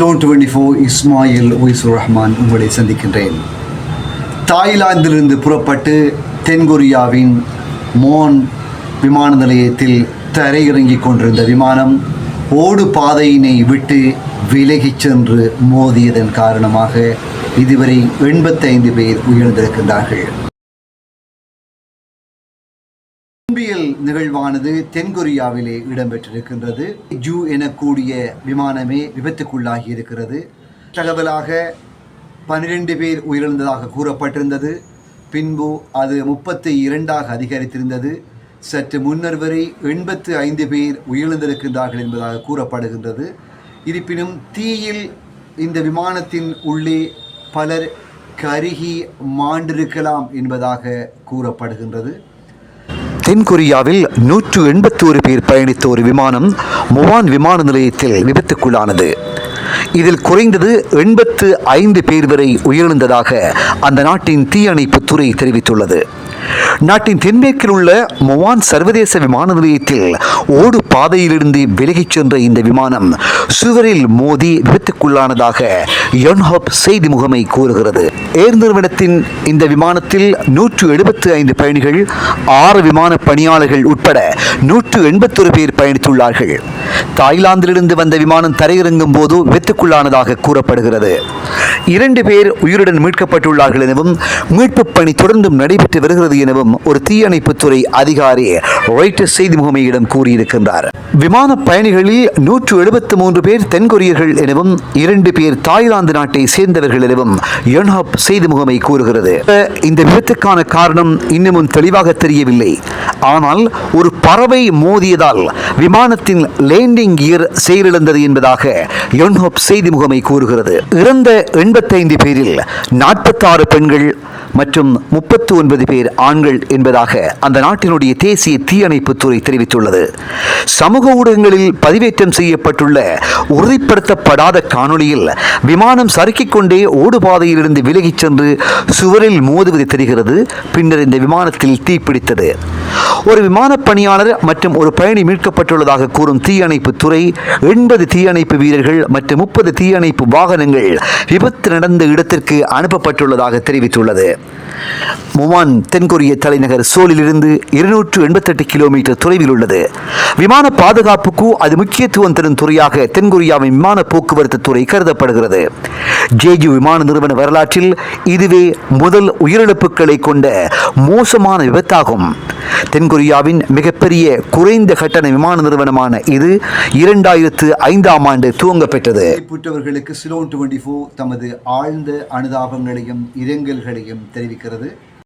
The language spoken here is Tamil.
டுவெண்ட்டி ஃபோர் இஸ்மாயில் ஒய்சுர் ரஹ்மான் உங்களை சந்திக்கின்றேன். தாய்லாந்திலிருந்து புறப்பட்டு தென்கொரியாவின் மோன் விமான நிலையத்தில் தரையிறங்கிக் கொண்டிருந்த விமானம் ஓடு பாதையினை விட்டு விலகிச் சென்று மோதியதன் காரணமாக இதுவரை எண்பத்தைந்து பேர் உயர்ந்திருக்கின்றார்கள் அன்பியல் நிகழ்வானது தென்கொரியாவிலே இடம்பெற்றிருக்கின்றது. ஜூ எனக்கூடிய விமானமே விபத்துக்குள்ளாகி இருக்கிறது தகவலாக பன்னிரண்டு பேர் உயிரிழந்ததாக கூறப்பட்டிருந்தது. பின்பு அது முப்பத்தி இரண்டாக அதிகரித்திருந்தது. சற்று முன்னர் வரை எண்பத்து ஐந்து பேர் உயிரிழந்திருக்கின்றார்கள் என்பதாக கூறப்படுகின்றது. இருப்பினும் தீயில் இந்த விமானத்தின் உள்ளே பலர் கருகி மாண்டிருக்கலாம் என்பதாக கூறப்படுகின்றது. தென்கொரியாவில் நூற்று எண்பத்தோரு பேர் பயணித்த ஒரு விமானம் முவான் விமான நிலையத்தில் விபத்துக்குள்ளானது. இதில் குறைந்தது எண்பத்து ஐந்து பேர் வரை உயிரிழந்ததாக அந்த நாட்டின் தீயணைப்புத்துறை தெரிவித்துள்ளது. நாட்டின் தென்மேற்கில் உள்ள மொவான் சர்வதேச விமான நிலையத்தில் ஓடு பாதையிலிருந்து விலகிச் சென்ற இந்த விமானம் சுவரில் மோதி விபத்துக்குள்ளானதாக யொன்ஹப் செய்தி முகமை கூறுகிறது. ஏர் நிறுவனத்தின் இந்த விமானத்தில் நூற்று எழுபத்து ஐந்து பயணிகள் ஆறு விமான பணியாளர்கள் உட்பட நூற்று எண்பத்தொரு பேர் பயணித்துள்ளார்கள். தாய்லாந்திலிருந்து வந்த விமானம் தரையிறங்கும் போது விபத்துக்குள்ளானதாக கூறப்படுகிறது. இரண்டு பேர் உயிருடன் மீட்கப்பட்டுள்ளார்கள் எனவும் மீட்பு பணி தொடர்ந்தும் நடைபெற்று வருகிறது எனவும் ஒரு தீயணைப்புத்துறை அதிகாரி ராய்ட்டர்ஸ் செய்தி முகமையிடம் கூறியிருக்கின்றார். விமான பயணிகளில் நூற்று எழுபத்து மூன்று பேர் தென்கொரியர்கள் எனவும் இரண்டு பேர் தாய்லாந்து நாட்டை சேர்ந்தவர்கள் எனவும் யொன்ஹப் செய்தி முகமை கூறுகிறது. இந்த விபத்துக்கான காரணம் இன்னமும் தெளிவாக தெரியவில்லை. ஆனால் ஒரு பறவை மோதியதால் விமானத்தின் லேண்டிங் கியர் செயலிழந்தது என்பதாக யோன்ஹோப் செய்தி முகமை கூறுகிறது. இறந்த எண்பத்தைந்து பேரில் நாற்பத்தாறு பெண்கள் மற்றும் முப்பத்து ஒன்பது பேர் ஆண்கள் என்பதாக அந்த நாட்டினுடைய தேசிய தீயணைப்புத்துறை தெரிவித்துள்ளது. சமூக ஊடகங்களில் பதிவேற்றம் செய்யப்பட்டுள்ள உறுதிப்படுத்தப்படாத காணொளியில் விமானம் சறுக்கிக் கொண்டே ஓடுபாதையிலிருந்து விலகிச் சென்று சுவரில் மோதுவது தெரிகிறது. பின்னர் இந்த விமானத்தில் தீப்பிடித்தது ஒரு விமான பணியாளர் மற்றும் ஒரு பயணி மீட்கப்பட்டுள்ளதாக கூறும் தீயணைப்பு துறை எண்பது தீயணைப்பு வீரர்கள் மற்றும் முப்பது தீயணைப்பு வாகனங்கள் விபத்து நடந்த இடத்திற்கு அனுப்பப்பட்டுள்ளதாக தெரிவித்துள்ளது. முவான் தென்கொரிய தலைநகர் சோலிலிருந்து இருநூற்று எண்பத்தெட்டு கிலோமீட்டர் தொலைவில் உள்ளது. விமான பாதுகாப்புக்கு அது முக்கியத்துவம் தரும் துறையாக தென்கொரியாவின் விமான போக்குவரத்து துறை கருதப்படுகிறது. ஜேஜு விமான நிறுவன வரலாற்றில் இதுவே முதல் உயிரிழப்புகளை கொண்ட மோசமான விபத்தாகும். தென்கொரியாவின் மிகப்பெரிய குறைந்த கட்டண விமான நிறுவனமான இது இரண்டாயிரத்து ஐந்தாம் ஆண்டு துவங்கப்பெற்றது. புற்றவர்களுக்கு சிலோன் டுவெண்ட்டி ஃபோர் தமது ஆழ்ந்த அனுதாபங்களையும் இரங்கல்களையும் தெரிவிக்கிறது.